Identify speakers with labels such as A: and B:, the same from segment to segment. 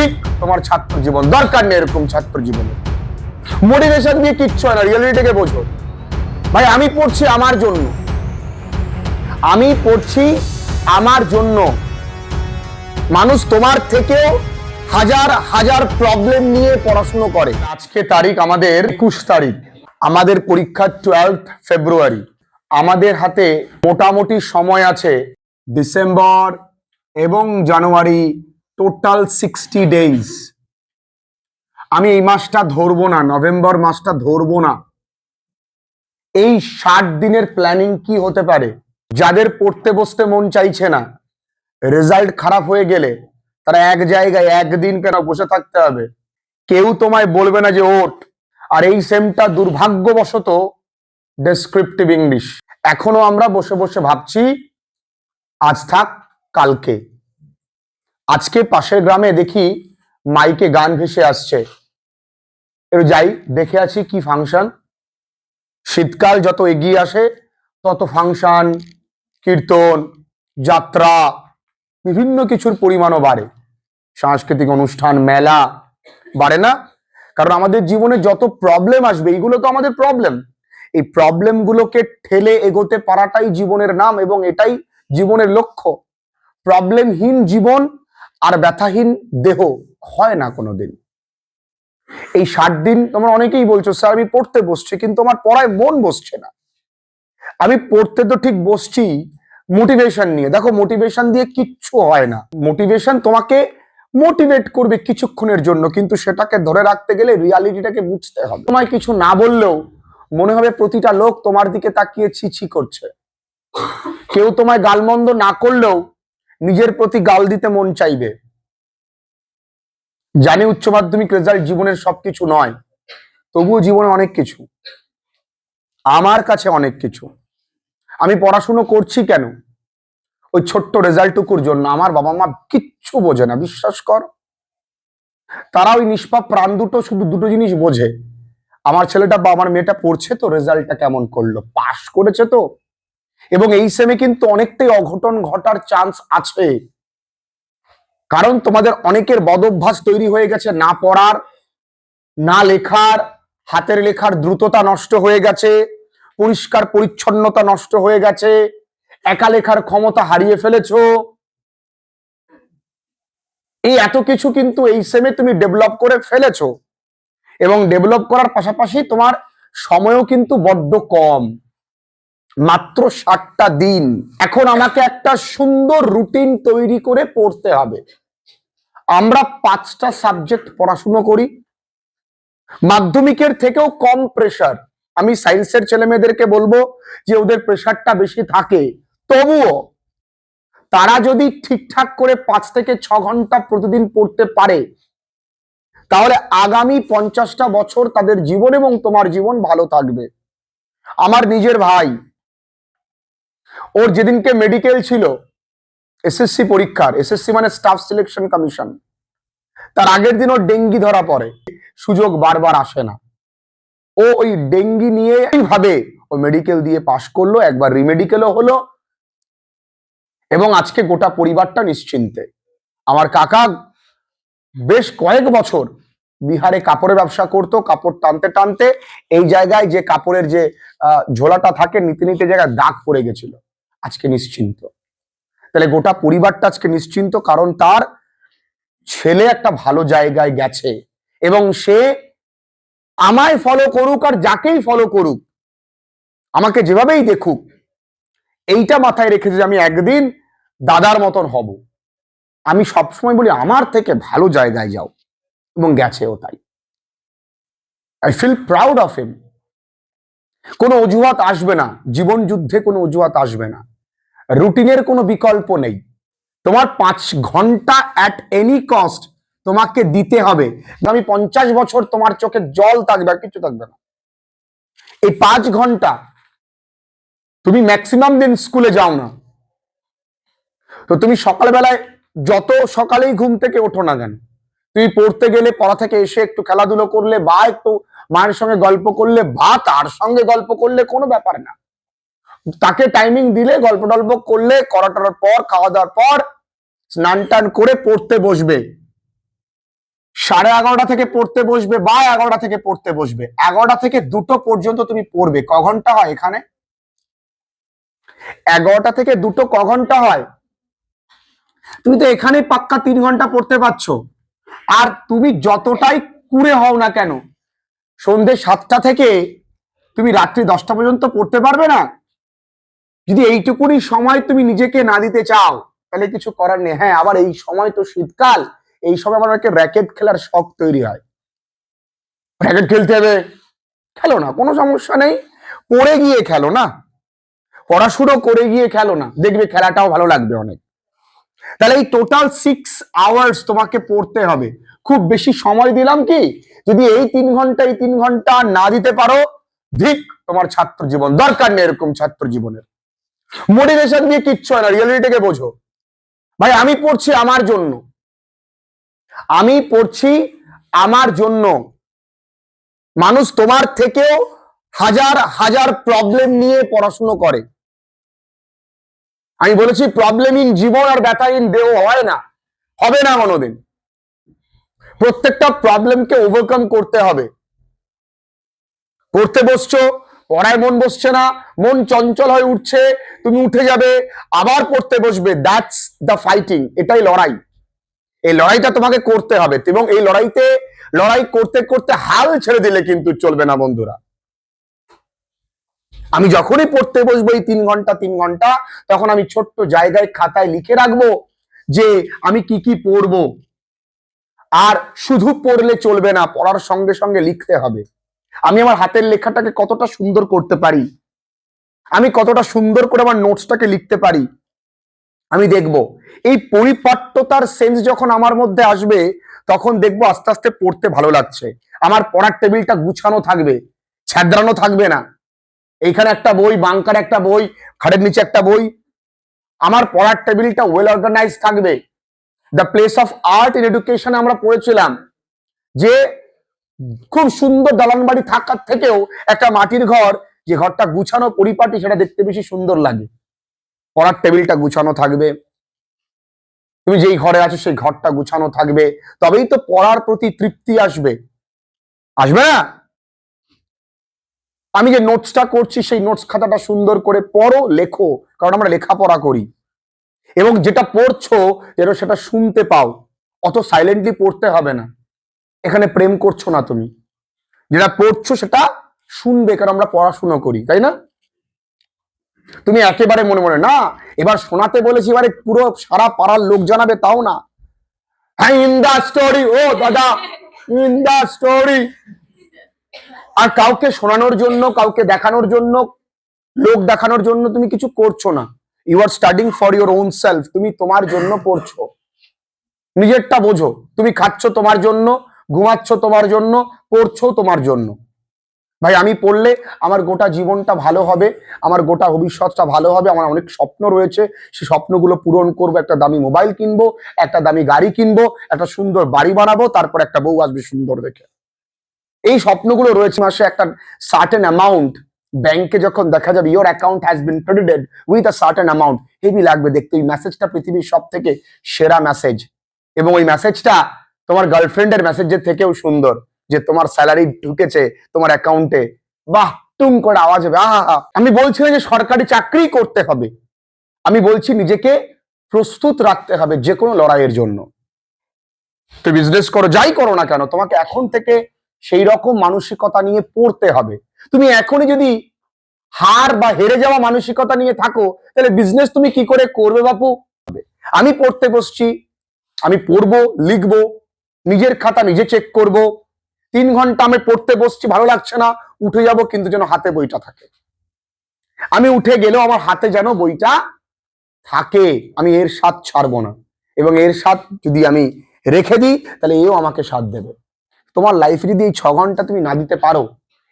A: ঠিক? তোমার ছাত্র জীবন। দরকার নেই এরকম ছাত্র জীবনে। মোটিভেশন দিয়ে কিচ্ছু হয় না রিয়েলিটিকে বোঝো। ভাই, আমি পড়ছি আমার জন্য। আমি পড়ছি আমার জন্য। মানুষ তোমার থেকেও হাজার হাজার প্রবলেম নিয়ে পড়াশুনো করে। আজকে তারিখ আমাদের একুশ তারিখ। আমাদের পরীক্ষা টুয়েলভ ফেব্রুয়ারি আমাদের হাতে মোটামুটি সময় আছে ডিসেম্বর এবং জানুয়ারি টোটাল সিক্সটি ডেইজ আমি এই মাসটা ধরবো না, নভেম্বর মাসটা ধরবো না। এই ষাট দিনের প্ল্যানিং কি হতে পারে? যাদের পড়তে বসতে মন চাইছে না রেজাল্ট খারাপ হয়ে গেলে তারা এক জায়গায় একদিন কেন বসে থাকতে হবে? কেউ তোমায় বলবে না যে ওট আর এই সেমটা দুর্ভাগ্যবশত ডেসক্রিপটিভ ইংলিশ এখনও আমরা বসে বসে ভাবছি, আজ থাক, কালকে। আজকে পাশের গ্রামে দেখি মাইকে গান ভেসে আসছে। একটু যাই, দেখে আছি কি ফাংশন। শীতকাল যত এগিয়ে আসে, তত ফাংশন, কীর্তন, যাত্রা, বিভিন্ন কিছুর পরিমাণও বাড়ে। সাংস্কৃতিক অনুষ্ঠান, মেলা বাড়ে না? কারণ আমাদের জীবনে যত প্রবলেম আসবে, এইগুলো তো আমাদের প্রবলেম এই প্রবলেমগুলোকে ঠেলে এগোতে পারাটাই জীবনের নাম এবং এটাই জীবনের লক্ষ্য। প্রবলেমহীন জীবন আর ব্যথাহীন দেহ হয় না কোনোদিন। এই ষাট দিন তোমরা অনেকেই বলছো, স্যার, আমি পড়তে বসছি, কিন্তু আমার পড়ায় মন বসছে না। আমি পড়তে তো ঠিক বসছি মোটিভেশন নিয়ে। দেখো মোটিভেশন দিয়ে কিচ্ছু হয় না। মোটিভেশন তোমাকে মোটিভেট করবে কিছুক্ষণের জন্য, কিন্তু সেটাকে ধরে রাখতে গেলে রিয়ালিটিটাকে বুঝতে হবে। তোমায় কিছু না বললেও মনে হবে প্রতিটা লোক তোমার দিকে তাকিয়ে ছিছি করছে। কেউ তোমায় গালমন্দ না করলেও নিজের প্রতি গাল দিতে মন চাইবে। জানি উচ্চ মাধ্যমিক রেজাল্ট জীবনের সবকিছু নয়, তবুও জীবনে অনেক কিছু। আমার কাছে অনেক কিছু। আমি পড়াশুনো করছি কেন? ওই ছোট্ট রেজাল্টটুকুর জন্য আমার বাবা মা কিচ্ছু বোঝে না, বিশ্বাস কর। তারা ওই নিষ্পাপ প্রাণ দুটো, শুধু দুটো জিনিস বোঝে। আমার ছেলেটা বা, আমার মেয়েটা পড়ছে তো রেজাল্টটা কেমন করল? পাশ করেছে তো? এবং এই সেমে কিন্তু অনেকটাই অঘটন ঘটার চান্স আছে। কারণ তোমাদের অনেকের বদভ্যাস তৈরি হয়ে গেছে, না পড়ার, না লেখার, হাতের লেখার দ্রুততা নষ্ট হয়ে গেছে, পরিষ্কার পরিচ্ছন্নতা নষ্ট হয়ে গেছে, একা লেখার ক্ষমতা হারিয়ে ফেলেছ। এই এত কিছু কিন্তু এই সেমে তুমি ডেভেলপ করে ফেলেছো। এবং ডেভেলপ করার পাশাপাশি তোমার সময়ও কিন্তু বড্ড কম। মাত্র ষাটটা দিন। এখন আমাকে একটা সুন্দর রুটিন তৈরি করে পড়তে হবে। আমরা পাঁচটা সাবজেক্ট পড়াশুনো করি। মাধ্যমিকের থেকেও কম প্রেশার আমি সায়েন্সের ছেলে মেয়েদেরকে বলব যে, ওদের প্রেশারটা বেশি থাকে। তবুও তারা যদি ঠিকঠাক করে পাঁচ থেকে ছ ঘণ্টা প্রতিদিন পড়তে পারে, তাহলে আগামী পঞ্চাশটা বছর তাদের জীবন এবং তোমার জীবন ভালো থাকবে। আমার নিজের ভাই ওর যেদিনকে মেডিকেল ছিল এসএসসি পরীক্ষার এসএসসি মানে স্টাফ সিলেকশন কমিশন তার আগের দিন ওর ডেঙ্গি ধরা পড়ে, সুযোগ বারবার আসে না। ও ওই ডেঙ্গি নিয়ে ভাবে, ও মেডিকেল দিয়ে পাশ করল, একবার রিমেডিকেলও হলো, এবং আজকে গোটা পরিবারটা নিশ্চিন্তে। আমার কাকা বেশ কয়েক বছর বিহারে কাপড়ের ব্যবসা করতো, কাপড় টানতে টানতে এই জায়গায় যে কাপড়ের যে ঝোলাটা থাকে নিতে নিতে জায়গায় দাগ পড়ে গেছিল। আজকে নিশ্চিন্ত। তাহলে গোটা পরিবারটা আজকে নিশ্চিন্ত কারণ তার ছেলে একটা ভালো জায়গায় গেছে এবং সে আমায় ফলো করুক আর যাকেই ফলো করুক, আমাকে যেভাবেই দেখুক, এইটা মাথায় রেখেছে যে আমি একদিন দাদার মতন হব। আমি সবসময় বলি, আমার থেকে ভালো জায়গায় যাও। এবং গেছেও তাই। I feel proud of him কোনো অজুহাত আসবে না। জীবন যুদ্ধে কোনো অজুহাত আসবে না। রুটিনের কোনো বিকল্প নেই। তোমার পাঁচ ঘণ্টা অ্যাট এনি কস্ট তোমাকে দিতে হবে। আমি পঞ্চাশ বছর তোমার চোখে জল থাকবে আর কিছু থাকবে না। এই পাঁচ ঘণ্টা তুমি ম্যাক্সিমাম দিন স্কুলে যাও না। তো তুমি সকালবেলায় যত সকালেই ঘুম থেকে ওঠো না কেন তুমি পড়তে গেলে পড়া থেকে এসে একটু খেলাধুলো করলে বা একটু মায়ের সঙ্গে গল্প করলে বা তার সঙ্গে গল্প করলে কোনো ব্যাপার না। তাকে টাইমিং দিলে, গল্প টল্প করলে, করা টরার পর, খাওয়া দাওয়ার পর স্নান টান করে পড়তে বসবে। সাড়ে এগারোটা থেকে পড়তে বসবে বা এগারোটা থেকে পড়তে বসবে। এগারোটা থেকে দুটো পর্যন্ত তুমি পড়বে। ক ঘণ্টা হয় এখানে? এগারোটা থেকে দুটো ক ঘণ্টা হয়? তুমি তো এখানে পাক্কা তিন ঘণ্টা পড়তে পারছ। আর তুমি যতটাই কুড়ে হও না কেন সন্ধ্যে সাতটা থেকে তুমি রাত্রি দশটা পর্যন্ত পড়তে পারবে না। যদি এইটুকুনি সময় তুমি নিজেকে না দিতে চাও, তাহলে কিছু করার নেই। হ্যাঁ আবার এই সময় তো শীতকাল, এই সময় আমার একটা র্যাকেট খেলার শখ তৈরি হয়। র্যাকেট খেলতে হবে। খেলো না, কোনো সমস্যা নেই। পড়ে গিয়ে খেলো না। পড়াশুনো করে গিয়ে খেলো না। দেখবে খেলাটাও ভালো লাগবে অনেক। তাহলে এই টোটাল সিক্স আওয়ার্স তোমাকে পড়তে হবে। খুব বেশি সময় দিলাম কি? যদি এই তিন ঘণ্টা, এই তিন ঘণ্টা না দিতে পারো, ধিক, তোমার ছাত্র জীবন। দরকার নেই এরকম ছাত্র জীবনের। মোটিভেশন দিয়ে কিচ্ছু হয় না রিয়েলিটিকে বোঝো। ভাই, আমি পড়ছি আমার জন্য। আমি পড়ছি আমার জন্য। মানুষ তোমার থেকেও হাজার হাজার প্রবলেম নিয়ে পড়াশুনো করে। আমি বলেছি প্রবলেমহীন জীবন আর ব্যথাহীন দেহ হয় না, হবে না কোনোদিন। প্রত্যেকটা প্রবলেমকে ওভারকাম করতে হবে। পড়তে বসছো, পড়ায় মন বসছে না, মন চঞ্চল হয়ে উঠছে, তুমি উঠে যাবে, আবার পড়তে বসবে দ্যাটস দ্য ফাইটিং এটাই লড়াই। এই লড়াইটা তোমাকে করতে হবে এবং এই লড়াইতে, লড়াই করতে করতে হাল ছেড়ে দিলে কিন্তু চলবে না বন্ধুরা। আমি যখনই পড়তে বসবো এই তিন ঘণ্টা তিন ঘণ্টা, তখন আমি ছোট্ট জায়গায় খাতায় লিখে রাখব যে আমি কি কি পড়ব। আর শুধু পড়লে চলবে না, পড়ার সঙ্গে সঙ্গে লিখতে হবে। আমি আমার হাতের লেখাটাকে কতটা সুন্দর করতে পারি? আমি কতটা সুন্দর করে আমার নোটসটাকে লিখতে পারি? আমি দেখব। এই পরিপাট্যতার সেন্স যখন আমার মধ্যে আসবে, তখন দেখব আস্তে আস্তে পড়তে ভালো লাগছে। আমার পড়ার টেবিলটা গুছানো থাকবে ছ্যাদ্রানো থাকবে না। এইখানে একটা বই, বাংকার একটা বই, খাটের নিচে একটা বই। আমার পড়ার টেবিলটা ওয়েল অর্গানাইজ থাকবে। The place of art in education আমরা পড়েছিলাম যে খুব সুন্দর দালান বাড়ি থাকার থেকেও একটা মাটির ঘর, যে ঘরটা গুছানো পরিপাটি সেটা দেখতে বেশি সুন্দর লাগে। পড়ার টেবিলটা গুছানো থাকবে। তুমি যেই ঘরে আছো সেই ঘরটা গুছানো থাকবে। তবেই তো পড়ার প্রতি তৃপ্তি আসবে। আসবে না? আমি যে নোটসটা করছি, সেই নোটস খাতাটা সুন্দর করে পড়ো, লেখো, কারণ আমরা লেখাপড়া করি। এবং যেটা পড়ছো, যেন সেটা শুনতে পাও, অত সাইলেন্টলি পড়তে হবে না। এখানে প্রেম করছ না তুমি। যেটা পড়ছো, সেটা শুনবে, কারণ আমরা পড়াশুনো করি, তাই না? তুমি একেবারে মনে মনে, না, এবার শোনাতে বলেছি, এবারে পুরো সারা পাড়ার লোক জানাবে, তাও না। হ্যাঁ ইন দা স্টোরি ও দাদা ইন দা স্টোরি আর কাউকে শোনানোর জন্য, কাউকে দেখানোর জন্য, লোক দেখানোর জন্য তুমি কিছু করছ না। You are studying for your own self তুমি তোমার জন্য পড়ছো। নিজেরটা বোঝো, তুমি খাচ্ছ তোমার জন্য, ঘুমাচ্ছ তোমার জন্য, পড়ছো তোমার জন্য। ভাই, আমি পড়লে আমার গোটা জীবনটা ভালো হবে, আমার গোটা ভবিষ্যৎটা ভালো হবে, আমার অনেক স্বপ্ন রয়েছে সেই স্বপ্নগুলো পূরণ করব, একটা দামি মোবাইল কিনবো, একটা দামি গাড়ি কিনবো, একটা সুন্দর বাড়ি বানাবো, তারপর একটা বউ আসবে সুন্দর দেখে। এই স্বপ্নগুলো রয়েছে মাসে একটা সার্টেন অ্যামাউন্ট ব্যাংকে যখন দেখা যাবে your account has been credited with a certain amount heavy লাগবে দেখতে। ওই মেসেজটা পৃথিবীর সব থেকে সেরা মেসেজ এবং ওই মেসেজটা তোমার গার্লফ্রেন্ডের মেসেজের থেকেও সুন্দর, যে তোমার স্যালারি ঢুকেছে তোমার অ্যাকাউন্টে বাহ, টুম করে আওয়াজ হবে, আহা আমি বলছি না যে সরকারি চাকরি করতে হবে। আমি বলছি নিজেকে প্রস্তুত রাখতে হবে যে কোনো লড়াইয়ের জন্য। তো বিজনেস করো, যাই করো না কেন, তোমাকে এখন থেকে সেই রকম মানসিকতা নিয়ে পড়তে হবে। তুমি এখনই যদি হার বা হেরে যাওয়া মানসিকতা নিয়ে থাকো, তাহলে বিজনেস তুমি কি করে করবে বাপু? আমি পড়তে বসছি, আমি পড়ব, লিখব, নিজের খাতা নিজে চেক করব, তিন ঘণ্টা আমি পড়তে বসছি, ভালো লাগছে না, উঠে যাব কিন্তু যেন হাতে বইটা থাকে। আমি উঠে গেলেও আমার হাতে যেন বইটা থাকে, আমি এর স্বাদ ছাড়বো না। এবং এর স্বাদ যদি আমি রেখে দিই, তাহলে এও আমাকে স্বাদ দেবে। তোমার লাইফে যদি এই ছ ঘণ্টা তুমি না দিতে পারো,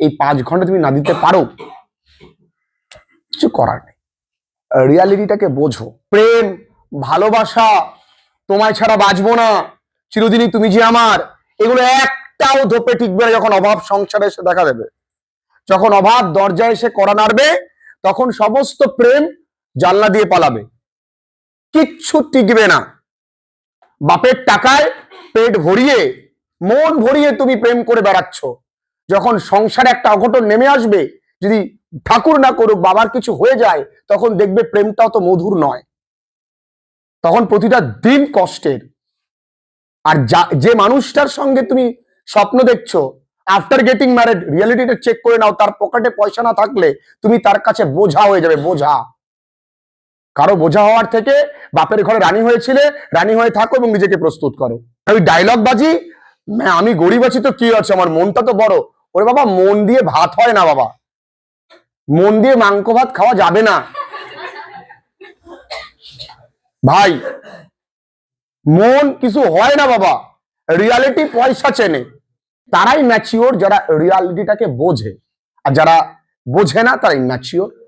A: এই পাঁচ ঘণ্টা তুমি না দিতে পারো, কিছু করার নেই। রিয়ালিটিটাকে বোঝো। প্রেম, ভালোবাসা, তোমায় ছাড়া বাঁচবো না, চিরদিনই তুমি যে আমার, এগুলো একটাও ধোপে টিকবে না যখন অভাব সংসারে এসে দেখা দেবে। যখন অভাব দরজায় এসে করা নাড়বে, তখন সমস্ত প্রেম জানলা দিয়ে পালাবে। কিচ্ছু টিকবে না। বাপের টাকায় পেট ভরিয়ে মন ভরিয়ে তুমি প্রেম করে বেড়াচ্ছ। যখন সংসারে একটা অঘটন নেমে আসবে যদি ঠাকুর না করুক বাবার কিছু হয়ে যায় তখন দেখবে প্রেমটাও তো মধুর নয়। তখন প্রতিটা দিন কষ্টের। আর যা যে মানুষটার সঙ্গে তুমি স্বপ্ন দেখছ আফটার গেটিং ম্যারেড রিয়েলিটিটা চেক করে নাও তার পকেটে পয়সা না থাকলে তুমি তার কাছে বোঝা হয়ে যাবে বোঝা। কারও বোঝা হওয়ার থেকে বাপের ঘরে রানী হয়েছিলে রানী হয়ে থাকো এবং নিজেকে প্রস্তুত করো। ওই ডায়লগ বাজি "ম্যা, আমি গরিব আছি তো কি আছে? আমার মনটা তো বড়। ওরে বাবা, মন দিয়ে ভাত হয় না বাবা। মন দিয়ে মাংস ভাত খাওয়া যাবে না। ভাই, মন কিছু হয় না বাবা। রিয়ালিটি পয়সা চেনে। তারাই ম্যাচিওর যারা রিয়ালিটিটাকে বোঝে। আর যারা বোঝে না তারা ইম্যাচিওর